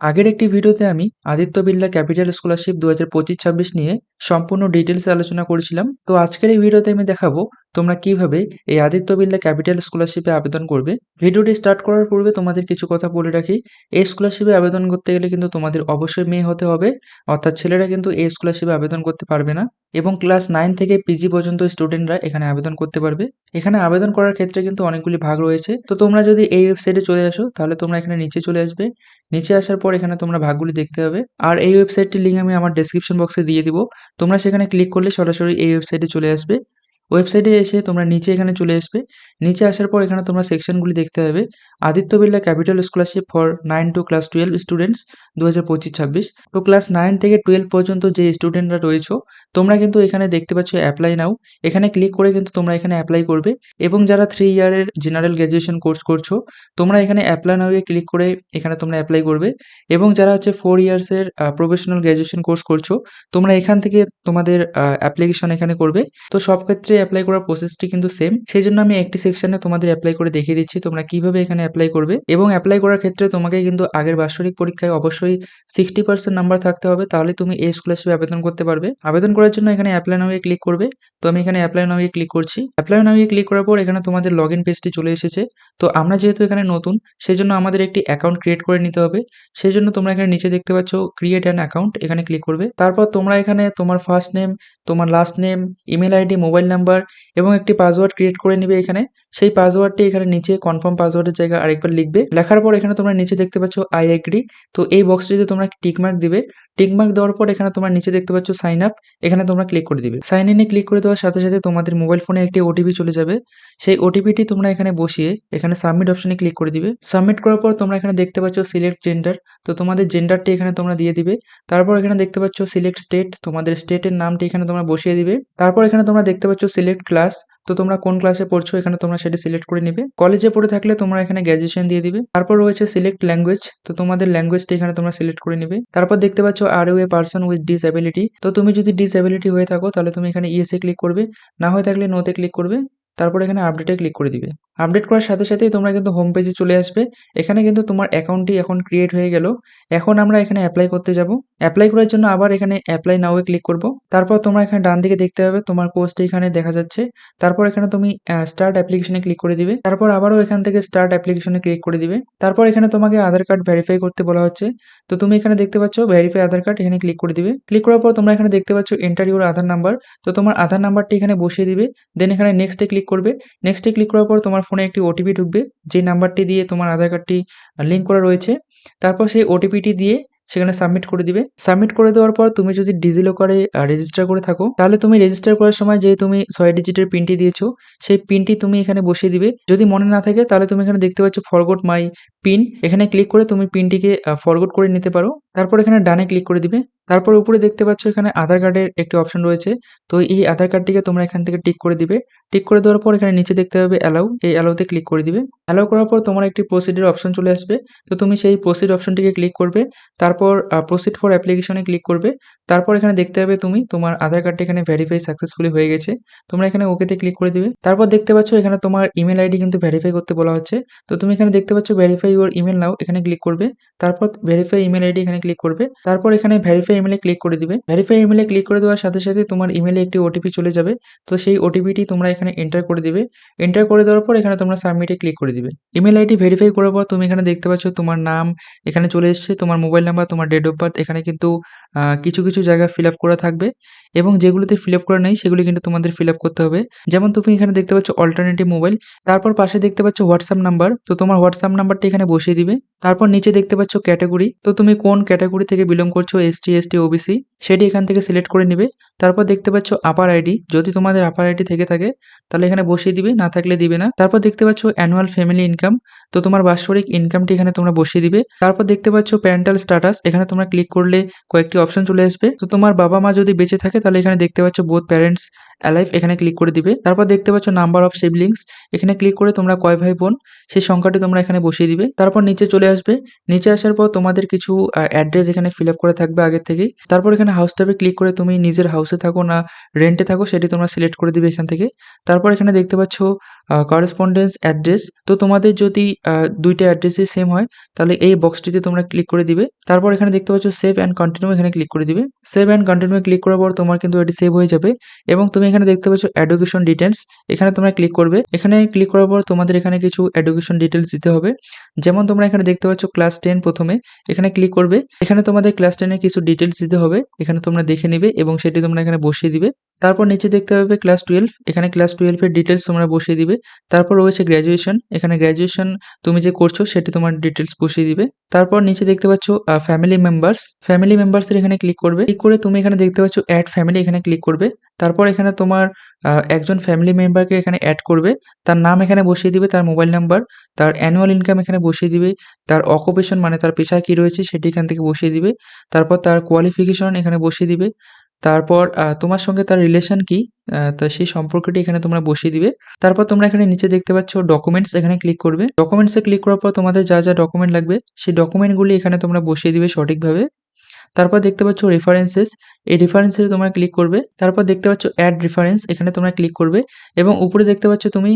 আগের একটি ভিডিওতে আমি আদিত্য বিল্লা ক্যাপিটাল স্কলারশিপ দু হাজার পঁচিশ ছাব্বিশ নিয়ে সম্পূর্ণ ডিটেলসে আলোচনা করেছিলাম। তো আজকের এই ভিডিওতে আমি দেখাবো তোমরা কীভাবে এই আদিত্য বিড়লা ক্যাপিটাল স্কলারশিপে আবেদন করবে? ভিডিওটি স্টার্ট করার পূর্বে তোমাদের কিছু কথা বলে রাখি। এই স্কলারশিপে আবেদন করতে গেলে কিন্তু তোমাদের অবশ্যই মেয়ে হতে হবে, অর্থাৎ ছেলেরা কিন্তু এই স্কলারশিপে আবেদন করতে পারবে না এবং ক্লাস নাইন থেকে পিজি পর্যন্ত স্টুডেন্টরা এখানে আবেদন করতে পারবে। এখানে আবেদন করার ক্ষেত্রে কিন্তু অনেকগুলি ভাগ রয়েছে। তো তোমরা যদি এই ওয়েবসাইটে চলে আসো, তাহলে তোমরা এখানে নিচে চলে আসবে। নিচে আসার পর এখানে তোমরা ভাগগুলি দেখতে হবে আর এই ওয়েবসাইটটির লিঙ্ক আমি আমার ডেসক্রিপশন বক্সে দিয়ে দিব। তোমরা সেখানে ক্লিক করলে সরাসরি এই ওয়েবসাইটে চলে আসবে। ওয়েবসাইটে এসে তোমরা নিচে এখানে চলে আসবে। নিচে আসার পর এখানে তোমরা সেকশনগুলি দেখতে হবে Aditya Birla capital scholarship for nine to class twelve students দু হাজার পঁচিশ ছাব্বিশ। তো ক্লাস নাইন থেকে টুয়েলভ পর্যন্ত যে স্টুডেন্টরা রয়েছে, তোমরা কিন্তু এখানে দেখতে পাচ্ছ অ্যাপ্লাই নাও এখানে ক্লিক করে কিন্তু তোমরা এখানে অ্যাপ্লাই করবে। এবং যারা থ্রি ইয়ারের জেনারেল গ্র্যাজুয়েশন কোর্স করছ, তোমরা এখানে অ্যাপ্লাই নাও ক্লিক করে এখানে তোমরা অ্যাপ্লাই করবে। এবং যারা হচ্ছে ফোর ইয়ার্সের প্রফেশনাল গ্র্যাজুয়েশন কোর্স করছ, তোমরা এখান থেকে তোমাদের অ্যাপ্লিকেশন এখানে করবে। তো সব ক্ষেত্রে অ্যাপ্লাই করার প্রসেসটি কিন্তু সেম সেই জন্য আমি একটি সেকশনে তোমাদের অ্যাপ্লাই করে দেখিয়ে দিচ্ছি তোমরা কীভাবে এখানে অ্যাপ্লাই করবে। এবং অ্যাপ্লাই করার ক্ষেত্রে তোমাকে কিন্তু আগের বাৎসরিক পরীক্ষায় অবশ্যই সিক্সটি পার্সেন্ট নাম্বার থাকতে হবে, তাহলে তুমি এই স্কলারশিপে আবেদন করতে পারবে। আবেদন করার জন্য এখানে অ্যাপ্লাই নামে ক্লিক করবে। তো আমি এখানে অ্যাপ্লাই নামে ক্লিক করছি। অ্যাপ্লাই নামে ক্লিক করার পর এখানে তোমাদের লগ ইন পেজটি চলে এসেছে। তো আমরা যেহেতু এখানে নতুন সেই জন্য আমাদের একটি অ্যাকাউন্ট ক্রিয়েট করে নিতে হবে। সেই জন্য তোমরা এখানে নিচে দেখতে পাচ্ছ ক্রিয়েট অ্যান অ্যাকাউন্ট এখানে ক্লিক করবে। তারপর তোমরা এখানে তোমার ফার্স্ট নেম তোমার last name email ID mobile number এবং একটি পাসওয়ার্ড ক্রিয়েট করে নিবে এখানে। সেই পাসওয়ার্ডটি এখানে নিচে কনফার্ম পাসওয়ার্ডের জায়গায় আরেকবার লিখবে। লেখার পর এখানে তোমরা নিচে দেখতে পাচ্ছ আই এগ্রি তো এই বক্সটিতে তোমরা টিকমার্ক দিবে। টিকমার্ক দেওয়ার পর এখানে তোমরা নিচে দেখতে পাচ্ছ সাইন আপ এখানে তোমরা ক্লিক করে দিবে। সাইন ইনে ক্লিক করে দেওয়ার সাথে সাথে তোমাদের মোবাইল ফোনে একটি ওটিপি চলে যাবে। সেই ওটিপিটি তোমরা এখানে বসিয়ে এখানে সাবমিট অপশনে ক্লিক করে দিবে। সাবমিট করার পর তোমরা এখানে দেখতে পাচ্ছ সিলেক্ট জেন্ডার তো তোমাদের জেন্ডারটি এখানে তোমরা দিয়ে দিবে। তারপর এখানে দেখতে পাচ্ছ সিলেক্ট স্টেট তোমাদের স্টেটের নামটি এখানে তোমরা বসিয়ে দিবে। তারপর এখানে তোমরা দেখতে পাচ্ছ সিলেক্ট ক্লাস তো তোমরা কোন ক্লাসে পড়ছো এখানে তোমরা সেটা সিলেক্ট করে নিবে। কলেজে পড়ে থাকলে তোমরা এখানে গ্র্যাজুয়েশন দিয়ে দিবে। তারপর রয়েছে সিলেক্ট ল্যাঙ্গুয়েজ তো তোমাদের ল্যাঙ্গুয়েজটি এখানে তোমরা সিলেক্ট করে নিবে। তারপর দেখতে পাচ্ছ আর এ পার্সন উইথ ডিসএবিলিটি তো তুমি যদি ডিসএবিলিটি হয়ে থাকো তাহলে তুমি এখানে ইএসএ ক্লিক করবে, না হয়ে থাকলে নোতে ক্লিক করবে। তারপর এখানে আপডেটে ক্লিক করে দিবে। আপডেট করার সাথে সাথেই তোমরা কিন্তু হোম পেজে চলে আসবে। এখানে কিন্তু তোমার অ্যাকাউন্টটি এখন ক্রিয়েট হয়ে গেল। এখন আমরা এখানে অ্যাপ্লাই করতে যাব। অ্যাপ্লাই করার জন্য আবার এখানে অ্যাপ্লাই নাও ক্লিক করব। তারপর তোমরা এখানে ডান দিকে দেখতে হবে তোমার কোর্সটি এখানে দেখা যাচ্ছে। তারপর এখানে তুমি স্টার্ট অ্যাপ্লিকেশনে ক্লিক করে দিবে। তারপর আবারও এখান থেকে স্টার্ট অ্যাপ্লিকেশনে ক্লিক করে দিবে। তারপর এখানে তোমাকে আধার কার্ড ভেরিফাই করতে বলা হচ্ছে। তো তুমি এখানে দেখতে পাচ্ছ ভেরিফাই আধার কার্ড এখানে ক্লিক করে দিবে। ক্লিক করার পর তোমরা এখানে দেখতে পাচ্ছ এন্টার ইউর আধার নাম্বার তো তোমার আধার নাম্বারটি এখানে বসিয়ে দিবে। দেন এখানে নেক্সটে ক্লিক করবে। নেক্সটে ক্লিক করার পর তোমার ফোনে একটি ওটিপি ঢুকবে, যে নাম্বারটি দিয়ে তোমার আধার কার্ডটি লিঙ্ক করা রয়েছে। তারপর সেই ওটিপিটি দিয়ে সেখানে সাবমিট করে দিবে। সাবমিট করে দেওয়ার পর তুমি যদি ডিজিলকারে রেজিস্টার করে থাকো, তাহলে তুমি রেজিস্টার করার সময় যে তুমি ছয় ডিজিটের পিনটি দিয়েছ, সেই পিনটি তুমি এখানে বসিয়ে দিবে। যদি মনে না থাকে, তাহলে তুমি এখানে দেখতে পাচ্ছ ফরগোট মাই পিন এখানে ক্লিক করে তুমি পিনটিকে ফরগোট করে নিতে পারো। তারপর এখানে ডানে ক্লিক করে দিবে। তারপর উপরে দেখতে পাচ্ছ এখানে আধার কার্ডের একটি অপশন রয়েছে। তো এই আধার কার্ডটিকে তোমরা এখান থেকে টিক করে দিবে। টিক করে দেওয়ার পর এখানে নিচে দেখতে হবে অ্যালাউ এই অ্যালাউতে ক্লিক করে দিবে। অ্যালাউ করার পর তোমার একটি প্রসিডের অপশন চলে আসবে। তো তুমি সেই প্রসিড অপশনটিকে ক্লিক করবে। তারপর প্রসিড ফর অ্যাপ্লিকেশনে ক্লিক করবে। তারপর এখানে দেখতে হবে তুমি তোমার আধার কার্ডটি এখানে ভেরিফাই সাকসেসফুলি হয়ে গেছে। তোমরা এখানে ওকেতে ক্লিক করে দিবে। তারপর দেখতে পাচ্ছ এখানে তোমার ইমেল আইডি কিন্তু ভেরিফাই করতে বলা হচ্ছে। তো তুমি এখানে দেখতে পাচ্ছ ভেরিফাই ইউর ইমেল নাও এখানে ক্লিক করবে। তারপর ভেরিফাই ইমেল আইডি এখানে ক্লিক করবে। তারপর এখানে ভেরিফাই ইমেলে ক্লিক করে দিবে। ভেরিফাই ইমেলে ক্লিক করে দেওয়ার সাথে সাথে তোমার ইমেলে একটি ওটিপি চলে যাবে। তো সেই ওটিপিটি তোমরা এখানে এন্টার করে দিবে। এন্টার করে দেওয়ার পর এখানে তোমরা সাবমিটে ক্লিক করে দিবে। ইমেল আইডি ভেরিফাই করার পর তুমি এখানে দেখতে পাচ্ছ তোমার নাম এখানে চলে এসছে, তোমার মোবাইল নাম্বার তোমার ডেট অফ বার্থ এখানে কিন্তু কিছু কিছু জায়গা ফিল আপ করা থাকবে। এবং যেগুলোতে ফিল আপ করা নেই, সেগুলি কিন্তু তোমাদের ফিল আপ করতে হবে। যেমন তুমি এখানে দেখতে পাচ্ছ অল্টারনেটিভ মোবাইল তারপর পাশে দেখতে পাচ্ছ হোয়াটসঅ্যাপ নাম্বার তো তোমার হোয়াটসঅ্যাপ নাম্বারটি এখানে বসিয়ে দিবে। তারপর নিচে দেখতে পাচ্ছ ক্যাটাগরি তো তুমি কোন ক্যাটাগরি থেকে বিলং করছ এস এসটি এসটি ওবিসি সেটি এখান থেকে সিলেক্ট করে নিবে। তারপর দেখতে পাচ্ছ আপার আইডি যদি তোমাদের আপার আইডি থেকে থাকে, তাহলে এখানে বসিয়ে দিবে, না থাকলে দিবে না। তারপর দেখতে পাচ্ছ অ্যানুয়াল ফ্যামিলি ইনকাম তো তোমার বাৎসরিক ইনকামটি এখানে তোমরা বসিয়ে দিবে। তারপর দেখতে পাচ্ছ প্যারেন্টাল স্ট্যাটাস এখানে তোমরা ক্লিক করলে কয়েকটি অপশন চলে আসবে। তো তোমার বাবা মা যদি বেঁচে থাকে, তাহলে এখানে দেখতে পাচ্ছ বোথ প্যারেন্টস অ্যালাইভ এখানে ক্লিক করে দিবে। তারপর দেখতে পাচ্ছ নাম্বার অফ সিবলিংস এখানে ক্লিক করে তোমরা কয় ভাই বোন, সেই সংখ্যাটি তোমরা এখানে বসিয়ে দিবে। তারপর নিচে চলে আসবে। নিচে আসার পর তোমাদের কিছু অ্যাড্রেস এখানে ফিল আপ করে থাকবে আগের থেকেই। তারপর এখানে হাউস ট্যাবে ক্লিক করে তুমি নিজের হাউসে থাকো না রেন্টে থাকো, সেটি তোমরা সিলেক্ট করে দিবে এখান থেকে। তারপর এখানে দেখতে পাচ্ছ করেসপন্ডেন্স অ্যাড্রেস তো তোমাদের যদি দুইটা অ্যাড্রেসই সেম হয়, তাহলে এই বক্সটিতে তোমরা ক্লিক করে দিবে। তারপর এখানে দেখতে পাচ্ছ সেভ অ্যান্ড কন্টিনিউ এখানে ক্লিক করে দিবে। সেভ অ্যান্ড কন্টিনিউ ক্লিক করার পর তোমার কিন্তু এটি সেভ হয়ে যাবে এবং তুমি এখানে দেখতে পাচ্ছ এডুকেশন ডিটেলস এখানে তোমরা ক্লিক করবে। এখানে ক্লিক করার পর তোমাদের এখানে কিছু এডুকেশন ডিটেলস দিতে হবে। যেমন তোমরা এখানে দেখতে পাচ্ছ ক্লাস টেন প্রথমে। এখানে ক্লিক করবে। এখানে তোমাদের ক্লাস টেনের কিছু ডিটেলস দিতে হবে। এখানে তোমরা দেখে নিবে এবং সেটি তোমরা এখানে বসিয়ে দিবে। তারপর নিচে দেখতে পাবে ক্লাস টুয়েলভ এখানে ক্লাস টুয়েলভের ডিটেলস তোমরা বসিয়ে দিবে। তারপর রয়েছে গ্র্যাজুয়েশন এখানে গ্র্যাজুয়েশন তুমি যে করছ সেটি তোমার ডিটেলস বসিয়ে দিবে। তারপর নিচে দেখতে পাচ্ছ ফ্যামিলি মেম্বার্স ফ্যামিলি মেম্বার্সের এখানে ক্লিক করবে। ক্লিক করে তুমি এখানে দেখতে পাচ্ছ অ্যাড ফ্যামিলি এখানে ক্লিক করবে। তারপর এখানে তোমার একজন ফ্যামিলি মেম্বারকে এখানে অ্যাড করবে। তার নাম এখানে বসিয়ে দিবে, তার মোবাইল নাম্বার তার অ্যানুয়াল ইনকাম এখানে বসিয়ে দিবে, তার অকুপেশন মানে তার পেশা কি রয়েছে সেটি এখান থেকে বসিয়ে দিবে, তারপর তার কোয়ালিফিকেশন এখানে বসিয়ে দিবে, তারপর তোমার সঙ্গে তার রিলেশন কি তা সেই সম্পর্কটি এখানে তোমরা বসিয়ে দিবে। তারপর তোমরা এখানে নিচে দেখতে পাচ্ছ ডকুমেন্টস এখানে ক্লিক করবে। ডকুমেন্টসে ক্লিক করার পর তোমাদের যা যা ডকুমেন্ট লাগবে, সেই ডকুমেন্টগুলি এখানে তোমরা বসিয়ে দিবে সঠিকভাবে। তারপর দেখতে পাচ্ছ রেফারেন্সেস এই রেফারেন্সে তোমরা ক্লিক করবে। তারপর দেখতে পাচ্ছ অ্যাড রেফারেন্স এখানে তোমরা ক্লিক করবে এবং উপরে দেখতে পাচ্ছ তুমি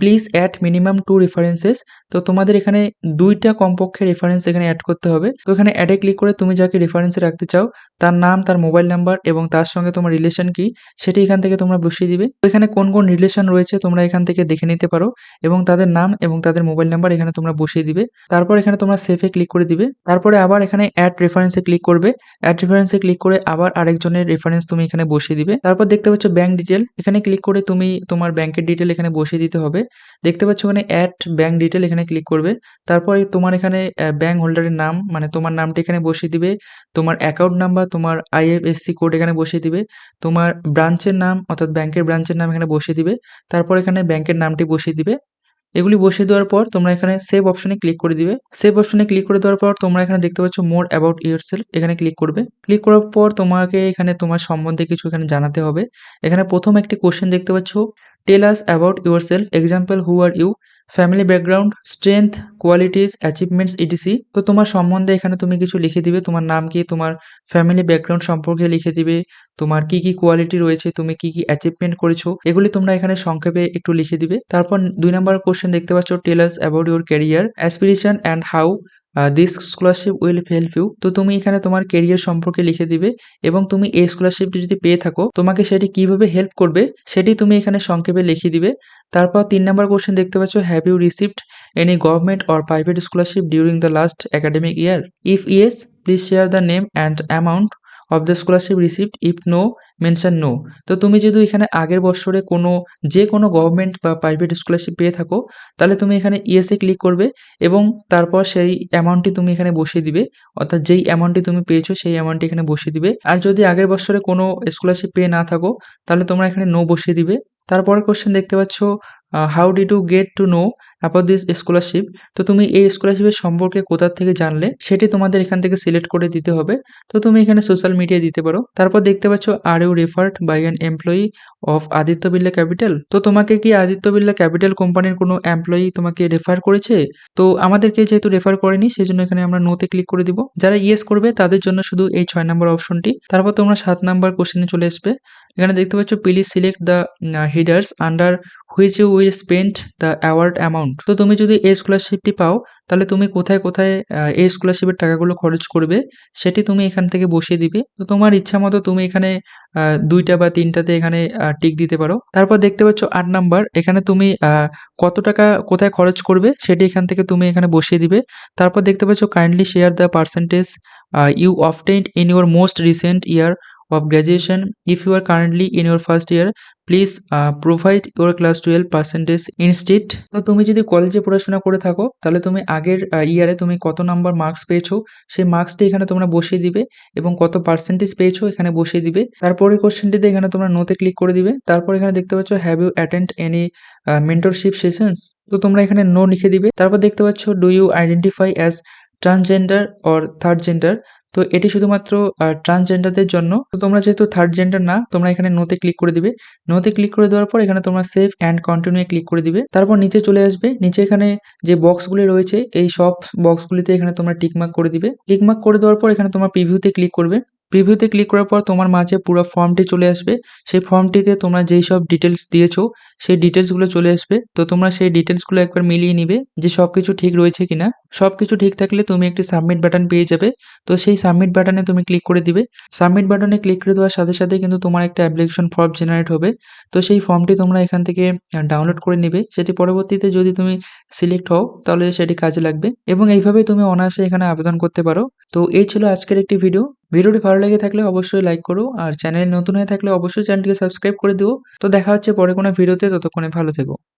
please add minimum two references তো তোমাদের এখানে দুইটা কমপক্ষে রেফারেন্স এখানে অ্যাড করতে হবে। তো এখানে অ্যাডে ক্লিক করে তুমি যাকে রেফারেন্সে রাখতে চাও, তার নাম, তার মোবাইল নাম্বার এবং তার সঙ্গে তোমার রিলেশন কি, সেটি এখান থেকে তোমরা বসিয়ে দিবে। তো এখানে কোন কোন রিলেশন রয়েছে তোমরা এখান থেকে দেখে নিতে পারো এবং তাদের নাম এবং তাদের মোবাইল নাম্বার এখানে তোমরা বসিয়ে দিবে। তারপর এখানে তোমরা সেফে ক্লিক করে দিবে। তারপরে আবার এখানে অ্যাড রেফারেন্সে ক্লিক করবে। অ্যাড রেফারেন্সে ক্লিক করে আবার আরেকজনের রেফারেন্স তুমি এখানে বসিয়ে দিবে। তারপর দেখতে পাচ্ছ ব্যাংক ডিটেল এখানে ক্লিক করে তুমি তোমার ব্যাংকের ডিটেল এখানে বসিয়ে দিতে হবে। দেখতে পাচ্ছ এখানে অ্যাড ব্যাংক ডিটেল এখানে ক্লিক করবে। তারপরে তোমার এখানে ব্যাংক হোল্ডারের নাম মানে তোমার নামটি এখানে বসিয়ে দিবে। তোমার অ্যাকাউন্ট নাম্বার তোমার আইএফএসসি কোড এখানে বসিয়ে দিবে। তোমার ব্রাঞ্চের নাম, অর্থাৎ ব্যাংকের ব্রাঞ্চের নাম এখানে বসিয়ে দিবে। তারপর এখানে ব্যাংকের নামটি বসিয়ে দিবে। এগুলি বসিয়ে দেওয়ার পর তোমরা এখানে সেভ অপশনে ক্লিক করে দিবে। সেভ অপশনে ক্লিক করে দেওয়ার পর তোমরা এখানে দেখতে পাচ্ছ মোর অ্যাবাউট ইউর সেলফ এখানে ক্লিক করবে। ক্লিক করার পর তোমাকে এখানে তোমার সম্বন্ধে কিছু এখানে জানাতে হবে। এখানে প্রথম একটি কোশ্চেন দেখতে পাচ্ছ tell us about yourself example who are you family background, strength, qualities, achievements etc তো তোমার সম্বন্ধে এখানে তুমি কিছু লিখে দিবে। তোমার নাম কি, তোমার ফ্যামিলি ব্যাকগ্রাউন্ড সম্পর্কে লিখে দিবে। তোমার কি কি কোয়ালিটি রয়েছে, তুমি কি কি অ্যাচিভমেন্ট করেছ, এগুলি তোমরা এখানে সংক্ষেপে একটু লিখে দিবে। তারপর দুই নম্বর কোশ্চেন দেখতে পাচ্ছ tell us about your career aspiration and how this scholarship will help you তো তুমি এখানে তোমার কেরিয়ার সম্পর্কে লিখে দিবে এবং তুমি এই স্কলারশিপটি যদি পেয়ে থাকো, তোমাকে সেটি কীভাবে হেল্প করবে সেটি তুমি এখানে সংক্ষেপে লিখে দিবে। তারপর তিন নম্বর কোশ্চেন দেখতে পাচ্ছ have you received any government or private scholarship during the last academic year if yes please share the name and amount of the scholarship received if no mention no তো তুমি যদি এখানে আগের বছরে কোনো, যে কোনো গভর্নমেন্ট বা প্রাইভেট স্কলারশিপ পেয়ে থাকো, তাহলে তুমি এখানে ইএসএ ক্লিক করবে এবং তারপর সেই অ্যামাউন্টটি তুমি এখানে বসিয়ে দিবে। অর্থাৎ যেই অ্যামাউন্টটি তুমি পেয়েছ, সেই অ্যামাউন্টটি এখানে বসিয়ে দিবে। আর যদি আগের বছরে কোনো স্কলারশিপ পেয়ে না থাকো, তাহলে তোমরা এখানে নো বসিয়ে দিবে। তারপরের কোশ্চেন দেখতে পাচ্ছ how did to get to know about this scholarship তো তুমি এই স্কলারশিপের সম্পর্কে কোথা থেকে জানলে, সেটি তোমাদের এখান থেকে সিলেক্ট করে দিতে হবে। তো তুমি এখানে সোশ্যাল মিডিয়া দিতে পারো। তারপর দেখতে পাচ্ছ are you referred by an employee of Aditya Birla capital তো তোমাকে কি আদিত্য বিল্লা ক্যাপিটাল কোম্পানির কোনো এমপ্লয়ি তোমাকে রেফার করেছে? তো আমাদেরকে যেহেতু রেফার করেনি সেই জন্য এখানে আমরা নোতে ক্লিক করে দিব। যারা ইয়েস করবে, তাদের জন্য শুধু এই ছয় নম্বর অপশনটি তারপর তোমরা সাত নাম্বার কোশ্চেনে চলে আসবে। এখানে দেখতে পাচ্ছ please select the heads under which you will spend the award amount তো তুমি যদি এই স্কলারশিপটি পাও, তাহলে তুমি কোথায় কোথায় এই স্কলারশিপের টাকাগুলো খরচ করবে, সেটি তুমি এখান থেকে বসিয়ে দিবে। তো তোমার ইচ্ছা মতো তুমি এখানে দুইটা বা তিনটাতে এখানে টিক দিতে পারো। তারপর দেখতে পাচ্ছ আট নাম্বার, এখানে তুমি কত টাকা কোথায় খরচ করবে, সেটি এখান থেকে তুমি এখানে বসিয়ে দিবে। তারপর দেখতে পাচ্ছ kindly share the percentage you obtained in your most recent year of graduation. If you are currently in your first year please provide your class twelve percentage institute তো তুমি যদি কলেজে পড়াশোনা করে থাকো, তাহলে তুমি আগের ইয়ারে তুমি কত নাম্বার মার্কস পেয়েছ, সেই মার্কসটি এখানে তোমরা বসিয়ে দিবে এবং কত পার্সেন্টেজ পেয়েছ এখানে বসিয়ে দিবে। তারপরের কোশ্চেনটিতে এখানে তোমরা নোতে ক্লিক করে দিবে। তারপর এখানে দেখতে পাচ্ছ have you attend any mentorship sessions তো তোমরা এখানে নো লিখে দিবে। তারপর দেখতে পাচ্ছ do you identify as transgender or third gender তো এটি শুধুমাত্র ট্রান্সজেন্ডারদের জন্য। তো তোমরা যেহেতু থার্ড জেন্ডার না, তোমরা এখানে নোতে ক্লিক করে দিবে। নোতে ক্লিক করে দেওয়ার পর এখানে তোমরা সেভ অ্যান্ড কন্টিনিউ ক্লিক করে দিবে। তারপর নিচে চলে আসবে। নিচে এখানে যে বক্সগুলি রয়েছে, এই সব বক্সগুলিতে এখানে তোমরা টিকমার্ক করে দিবে। টিকমার্ক করে দেওয়ার পর এখানে তোমরা প্রিভিউতে ক্লিক করবে। প্রিভিউতে ক্লিক করার পর তোমার মাঝে পুরো ফর্মটি চলে আসবে। সেই ফর্মটিতে তোমরা যেই সব ডিটেলস দিয়েছ, সেই ডিটেলসগুলো চলে আসবে। তো তোমরা সেই ডিটেলসগুলো একবার মিলিয়ে নিবে যে সব কিছু ঠিক রয়েছে কিনা। সব কিছু ঠিক থাকলে তুমি একটি সাবমিট বাটন পেয়ে যাবে। তো সেই সাবমিট বাটনে তুমি ক্লিক করে দিবে। সাবমিট বাটনে ক্লিক করে দেওয়ার সাথে সাথে কিন্তু তোমার একটা অ্যাপ্লিকেশন ফর্ম জেনারেট হবে। তো সেই ফর্মটি তোমরা এখান থেকে ডাউনলোড করে নিবে। সেটি পরবর্তীতে যদি তুমি সিলেক্ট হও, তাহলে সেটি কাজে লাগবে। এবং এইভাবে তুমি অনায়াসে এখানে আবেদন করতে পারো। তো এই ছিল আজকের একটি ভিডিও ভিডিওটি ভালো লেগে থাকলে অবশ্যই লাইক করো, আর চ্যানেল নতুন হয়ে থাকলে অবশ্যই চ্যানেলটিকে সাবস্ক্রাইব করে দিও। তো দেখা হচ্ছে পরে কোনো ভিডিওতে, ততক্ষণে ভালো থেকো।